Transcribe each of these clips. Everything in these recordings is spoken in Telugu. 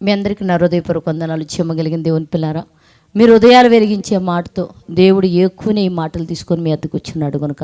మీ అందరికీ నా హృదయపూర్వక వందనాలు చెమ్మగలిగిన దేవుని పిల్లారా. మీరు హృదయాలు వెలిగించే మాటతో దేవుడు ఎక్కువనే ఈ మాటలు తీసుకొని మీ అద్దకు వచ్చినాడు కనుక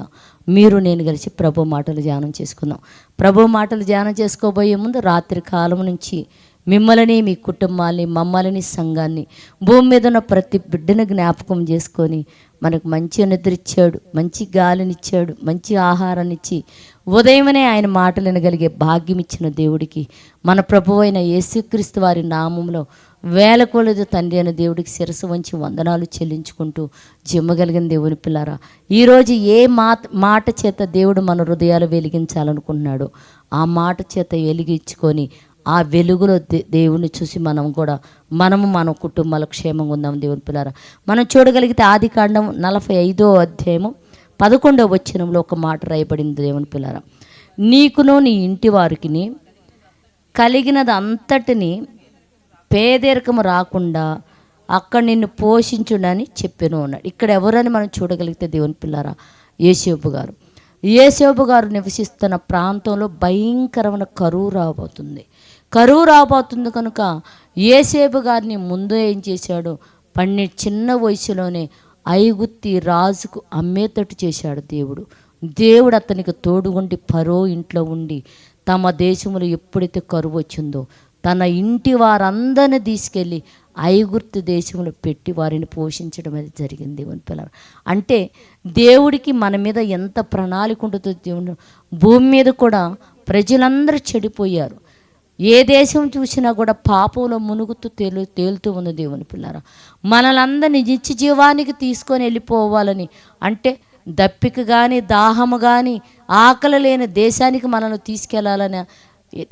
మీరు నేను కలిసి ప్రభు మాటలు ధ్యానం చేసుకుందాం. ప్రభు మాటలు ధ్యానం చేసుకోబోయే ముందు రాత్రి కాలం నుంచి మిమ్మల్ని మీ కుటుంబాన్ని మమ్మల్ని సంఘాన్ని భూమి మీద ఉన్న ప్రతి బిడ్డను జ్ఞాపకం చేసుకొని మనకు మంచి నిద్రిచ్చాడు మంచి గాలినిచ్చాడు మంచి ఆహారాన్ని ఇచ్చి ఉదయమనే ఆయన మాటలు వినగలిగే భాగ్యం ఇచ్చిన దేవుడికి మన ప్రభు అయిన యేసుక్రీస్తు వారి నామంలో వేల కొలది తండ్రి అయిన దేవుడికి శిరసు వంచి వందనాలు చెల్లించుకుంటూ జిమ్మగలిగిన దేవుని పిల్లారా ఈరోజు ఏ మాట మాట చేత దేవుడు మన హృదయాలు వెలిగించాలనుకుంటున్నాడో ఆ మాట చేత వెలిగించుకొని ఆ వెలుగులో దే- దేవుని చూసి మనం కూడా మనము మన కుటుంబాల క్షేమంగా ఉందాం దేవుని పిల్లారా. మనం చూడగలిగితే ఆది కాండం నలభై ఐదో అధ్యాయము పదకొండవ వచ్చినంలో ఒక మాట రాయబడింది దేవుని పిల్లారా. నీకును నీ ఇంటి వారికి కలిగినది అంతటిని పేదరికము రాకుండా అక్కడ నిన్ను పోషించుడని చెప్పాను అన్నాడు. ఇక్కడ ఎవరని మనం చూడగలిగితే దేవుని పిల్లారా? యేసేపు గారు. యేసేపు గారు నివసిస్తున్న ప్రాంతంలో భయంకరమైన కరువు రాబోతుంది. కరువు రాబోతుంది కనుక యేసేపు గారిని ముందు ఏం చేశాడు? పన్నెండు చిన్న వయసులోనే ఐగుత్తి రాజుకు అమ్మేటట్టు చేశాడు దేవుడు. దేవుడు అతనికి తోడుగుండి పరో ఇంట్లో ఉండి తమ దేశంలో ఎప్పుడైతే కరువు వచ్చిందో తన ఇంటి వారందరిని తీసుకెళ్ళి ఐగుర్తు దేశంలో పెట్టి వారిని పోషించడం అనేది జరిగింది దేవుని పిల్లలు అంటే దేవుడికి మన మీద ఎంత ప్రణాళిక ఉంటుందో దేవుడు భూమి మీద కూడా ప్రజలందరూ చెడిపోయారు. ఏ దేశం చూసినా కూడా పాపంలో మునుగుతూ తేలు తేలుతూ ఉంది దేవుని పిల్లరా. మనలందరినీ నిత్య జీవానికి తీసుకొని వెళ్ళిపోవాలని అంటే దప్పిక కానీ దాహము కానీ ఆకలి లేని దేశానికి మనల్ని తీసుకెళ్ళాలని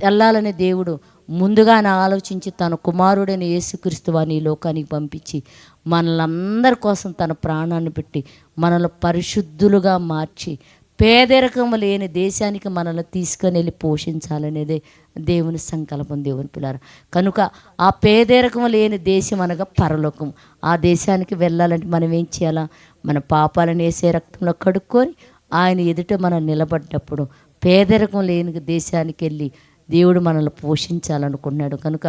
వెళ్ళాలని దేవుడు ముందుగా ఆయన ఆలోచించి తన కుమారుడైన యేసుక్రీస్తు వారిని ఈ లోకానికి పంపించి మనలందరి కోసం తన ప్రాణాన్ని పెట్టి మనల్ని పరిశుద్ధులుగా మార్చి పేదరికం లేని దేశానికి మనల్ని తీసుకొని వెళ్ళి పోషించాలనేదే దేవుని సంకల్పం దేవుని పిల్లలు కనుక ఆ పేదరికం లేని దేశం అనగా పరలోకం. ఆ దేశానికి వెళ్ళాలంటే మనం ఏం చేయాలా? మన పాపాలను వేసే రక్తంలో కడుక్కొని ఆయన ఎదుట మనం నిలబడ్డప్పుడు పేదరికం లేని దేశానికి వెళ్ళి దేవుడు మనల్ని పోషించాలనుకున్నాడు. కనుక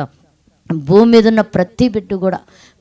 భూమి మీద ఉన్న ప్రతి బిడ్డ కూడా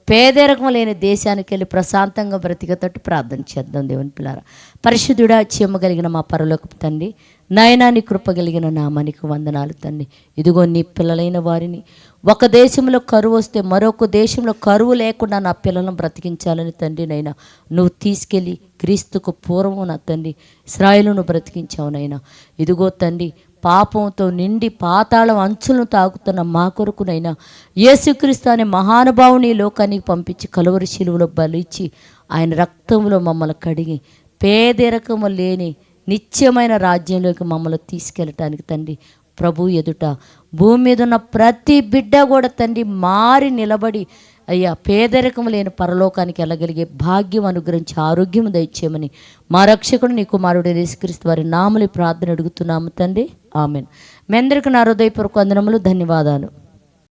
పేదరికం లేని దేశానికి వెళ్ళి ప్రశాంతంగా బ్రతికేటట్టు ప్రార్థన చేద్దాం దేవుని పిల్లారా. పరిశుద్ధుడా కలిగిన మా పరలోకపు తండ్రి నయనాని కృప కలిగిన నామానికి వందనాలు తండ్రి. ఇదిగో నీ పిల్లలైన వారిని ఒక దేశంలో కరువు వస్తే మరొక దేశంలో కరువు లేకుండా నా పిల్లలను బ్రతికించాలని తండ్రి నైనా నువ్వు తీసుకెళ్ళి క్రీస్తుకు పూర్వం నా తండ్రి ఇస్రాయిలును బ్రతికించావు నైనా ఇదిగో తండ్రి పాపంతో నిండి పాతాళం అంచులను తాకుతున్న మా కొరకునైనా యేసుక్రీస్తు అనే మహానుభావుని లోకానికి పంపించి కలువరి శిలువలో బలిచ్చి ఆయన రక్తంలో మమ్మల్ని కడిగి పేదరికము లేని నిత్యమైన రాజ్యంలోకి మమ్మల్ని తీసుకెళ్ళటానికి తండ్రి ప్రభు ఎదుట భూమి మీద ఉన్న ప్రతి బిడ్డ కూడా తండ్రి మారి నిలబడి అయ్యా పేదరికం లేని పరలోకానికి వెళ్ళగలిగే భాగ్యం అనుగ్రహించి ఆరోగ్యం దయచేయమని మా రక్షకుడు నీ కుమారుడు నిస్కరిస్తూ వారి నామలి ప్రార్థన అడుగుతున్నాము తండ్రి. ఆమెన్. మీ అందరికీ నా హృదయపూర్వక వందనములు ధన్యవాదాలు.